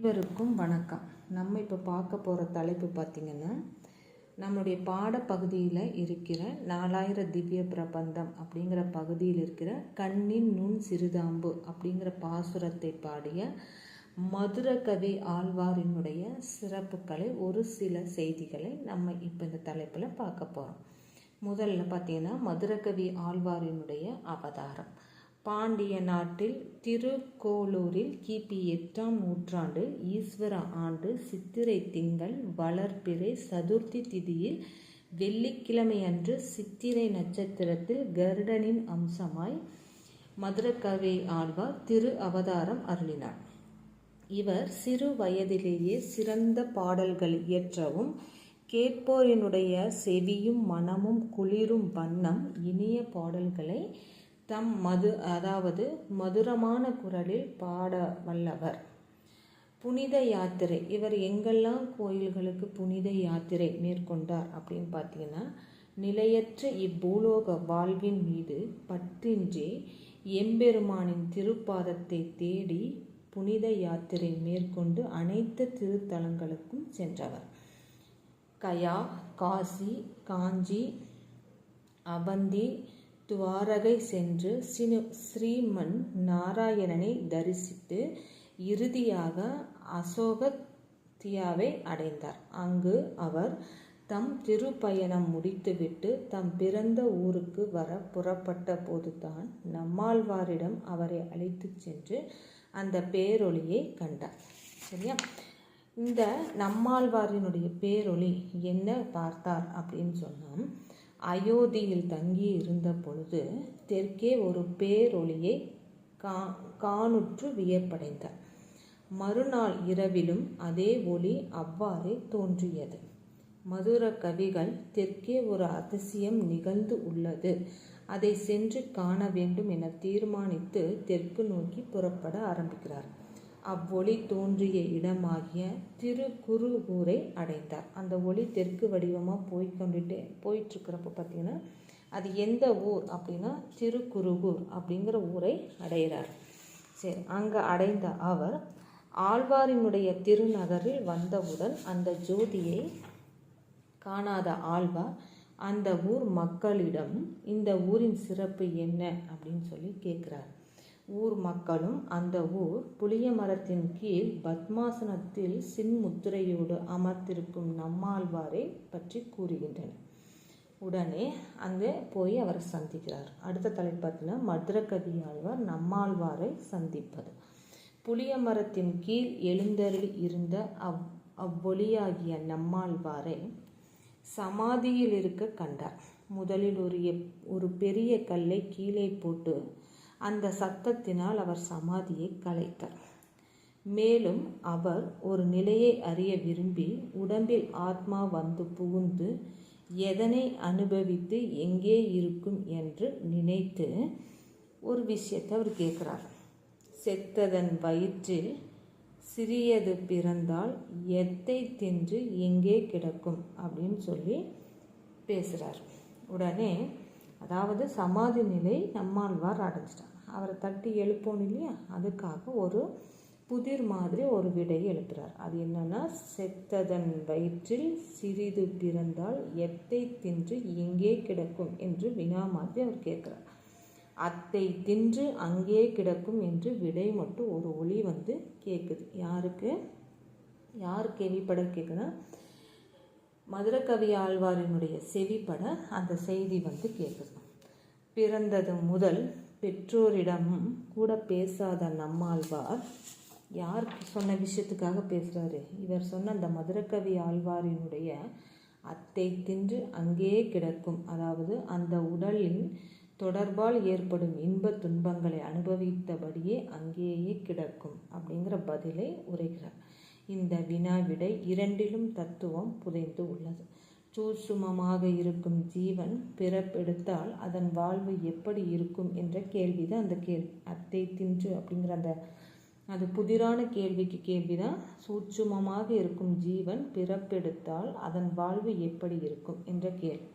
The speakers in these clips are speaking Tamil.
அனைவருக்கும் வணக்கம். நம்ம இப்போ பார்க்க போகிற தலைப்பு பார்த்திங்கன்னா நம்முடைய பாடப்பகுதியில் இருக்கிற நாலாயிர திவ்ய பிரபந்தம் அப்படிங்கிற பகுதியில் இருக்கிற கண்ணின் நுண் சிறுதாம்பு அப்படிங்கிற பாசுரத்தை பாடிய மதுரகவி ஆழ்வாரினுடைய சிறப்புகளை ஒரு சில செய்திகளை நம்ம இப்போ இந்த தலைப்பில் பார்க்க போகிறோம் முதல்ல பார்த்தீங்கன்னா மதுரகவி ஆழ்வாரினுடைய அவதாரம். பாண்டிய நாட்டில் திருக்கோளூரில் கிபி எட்டாம் நூற்றாண்டு ஈஸ்வர ஆண்டு சித்திரை திங்கள் வளர்பிறை சதுர்த்தி திதியில் வெள்ளிக்கிழமையன்று சித்திரை நட்சத்திரத்தில் கருடனின் அம்சமாய் மதுரகவி ஆழ்வார் திரு அவதாரம் அருளினார். இவர் சிறு வயதிலேயே சிறந்த பாடல்கள் இயற்றவும் கேட்போரினுடைய செவியும் மனமும் குளிரும் வண்ணம் இனிய பாடல்களை தம் மது அதாவது மதுரமான குரலில் பாட வல்லவர். புனித யாத்திரை. இவர் எங்கெல்லாம் கோயில்களுக்கு புனித யாத்திரை மேற்கொண்டார் அப்படின்னு பார்த்தீங்கன்னா நிலையற்ற இப்பூலோக வாழ்வின் மீது பற்றின்றி எம்பெருமானின் திருப்பாதத்தை தேடி புனித யாத்திரை மேற்கொண்டு அனைத்து திருத்தலங்களுக்கும் சென்றவர். கயா காசி காஞ்சி அவந்தி துவாரகை சென்று சினு ஸ்ரீமன் நாராயணனை தரிசித்து இறுதியாக அசோகத்தியாவை அடைந்தார். அங்கு அவர் தம் திருப்பயணம் முடித்துவிட்டு தம் பிறந்த ஊருக்கு வர புறப்பட்ட போதுதான் நம்மாழ்வாரிடம் அவரை அழைத்து சென்று அந்த பேரொளியை கண்டார். சரியா? இந்த நம்மாழ்வாரினுடைய பேரொளி என்ன பார்த்தார் அப்படின்னு சொன்னால் அயோத்தியில் தங்கி இருந்த பொழுது தெற்கே ஒரு பேரொளியை கா காணுற்று வியப்படைந்தார் மறுநாள் இரவிலும் அதே ஒளி அவ்வாறே தோன்றியது. மதுர கவிகள் தெற்கே ஒரு அதிசயம் நிகழ்ந்து உள்ளது. அதை சென்று காண வேண்டும் என தீர்மானித்து தெற்கு நோக்கி புறப்பட ஆரம்பிக்கிறார் அவ்வொளி தோன்றிய இடமாகிய திருக்குறுகூரை அடைந்தார். அந்த ஒளி தெற்கு வடிவமாக போய்கொண்டுட்டே போயிட்டுருக்கிறப்ப பார்த்தீங்கன்னா அது எந்த ஊர் அப்படின்னா திருக்குறுகூர் அப்படிங்கிற ஊரை அடைகிறார். சரி அங்கே அடைந்த அவர் ஆழ்வாரினுடைய திருநகரில் வந்தவுடன் அந்த ஜோதியை காணாத ஆழ்வார் அந்த ஊர் மக்களிடம் இந்த ஊரின் சிறப்பு என்ன அப்படின்னு சொல்லி கேட்குறார். ஊர் மக்களும் அந்த ஊர் புளிய மரத்தின் கீழ் பத்மாசனத்தில் சின்முத்திரையோடு அமர்த்திருக்கும் நம்மாழ்வாரை பற்றி கூறுகின்றனர். உடனே அங்கே போய் அவரை சந்திக்கிறார். அடுத்த தலைப்பத்தில் மதுரகவி ஆழ்வார் நம்மாழ்வாரை சந்திப்பது. புளிய மரத்தின் கீழ் எழுந்தருள் இருந்த அவ் அவ்வொளியாகிய நம்மாழ்வாரை சமாதியில் இருக்க கண்டார். முதலில் ஒரு ஒரு பெரிய கல்லை கீழே போட்டு அந்த சத்தத்தினால் அவர் சமாதியை கலைத்தார். மேலும் அவர் ஒரு நிலையை அறிய விரும்பி உடம்பில் ஆத்மா வந்து புகுந்து எதனை அனுபவித்து எங்கே இருக்கும் என்று நினைத்து ஒரு விஷயத்தை அவர் கேட்குறார். செத்ததன் வயிற்றில் சிறியது பிறந்தால் எத்தை தின்று எங்கே கிடக்கும்? அப்படின்னு சொல்லி பேசுகிறார் உடனே அதாவது சமாதி நிலை நம்மாழ்வார் அடைஞ்சிட்டார். அவரை தட்டி எழுப்பணும் இல்லையா? அதுக்காக ஒரு புதிர் மாதிரி ஒரு விடையை எழுப்புறார். அது என்னன்னா செத்ததன் வயிற்றில் சிறிது பிறந்தால் எத்தை தின்று எங்கே கிடக்கும் என்று வினா மாதிரி அவர் கேட்குறார். அத்தை தின்று அங்கே கிடக்கும் என்று விடை மட்டும் ஒரு ஒளி வந்து கேட்குது யாருக்கு? யார் கேள்விப்பட கேட்குன்னா மதுரகவி ஆழ்வாரினுடைய செவிப்பட அந்த செய்தி வந்து கேட்குது பிறந்தது முதல் பெற்றோரிடம் கூட பேசாத நம்மாழ்வார் யார் சொன்ன விஷயத்துக்காக பேசுகிறாரு இவர் சொன்ன அந்த மதுரக்கவி ஆழ்வாரினுடைய அத்தை தின்று அங்கே கிடக்கும். அதாவது அந்த உடலின் தொடர்பால் ஏற்படும் இன்ப துன்பங்களை அனுபவித்தபடியே அங்கேயே கிடக்கும் அப்படிங்கிற பதிலை உரைகிறார் இந்த வினாவிடை இரண்டிலும் தத்துவம் புதைந்து உள்ளது. சூட்சுமமாக இருக்கும் ஜீவன் பிறப்பெடுத்தால் அதன் வாழ்வு எப்படி இருக்கும் என்ற கேள்வி தான் அந்த கேள்வி. அத்தை தின்று அப்படிங்கிற அந்த அது புதிரான கேள்விக்கு கேள்வி தான் சூட்சுமமாக இருக்கும் ஜீவன் பிறப்பெடுத்தால் அதன் வாழ்வு எப்படி இருக்கும் என்ற கேள்வி.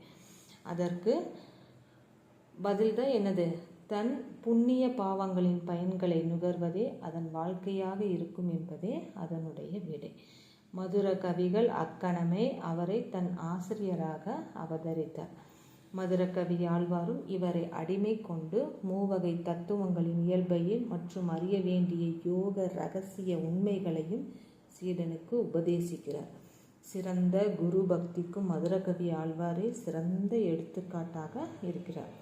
அதற்கு பதில் தான் என்னது? தன் புண்ணிய பாவங்களின் பயன்களை நுகர்வதே அதன் வாழ்க்கையாக இருக்கும் என்பதே அதனுடைய விடை. மதுர கவிகள் அக்கணமே அவரை தன் ஆசிரியராக அவதரித்தார். மதுரகவி ஆழ்வாரும் இவரை அடிமை கொண்டு மூவகை தத்துவங்களின் இயல்பையும் மற்றும் அறிய வேண்டிய யோக ரகசிய உண்மைகளையும் சீடனுக்கு உபதேசிக்கிறார். சிறந்த குரு பக்திக்கும் மதுரகவி ஆழ்வாரே சிறந்த எடுத்துக்காட்டாக இருக்கிறார்.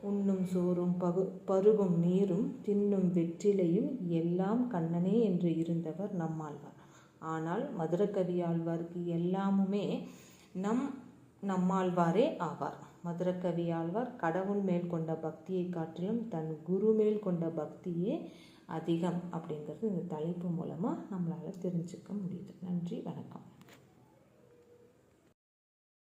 உண்ணும் சோறும் பகு பருகும் நீரும் தின்னும் வெற்றிலையும் எல்லாம் கண்ணனே என்று இருந்தவர் நம்மாழ்வார். ஆனால் மதுரகவி எல்லாமுமே நம் நம்மாழ்வாரே ஆவார். மதுரக்கவியாழ்வார் ஆழ்வார் கடவுள் மேல் கொண்ட பக்தியை காட்டிலும் தன் குரு மேல் கொண்ட பக்தியே அதிகம் அப்படிங்கிறது இந்த தலைப்பு மூலமாக நம்மளால் தெரிஞ்சுக்க முடியுது. நன்றி வணக்கம்.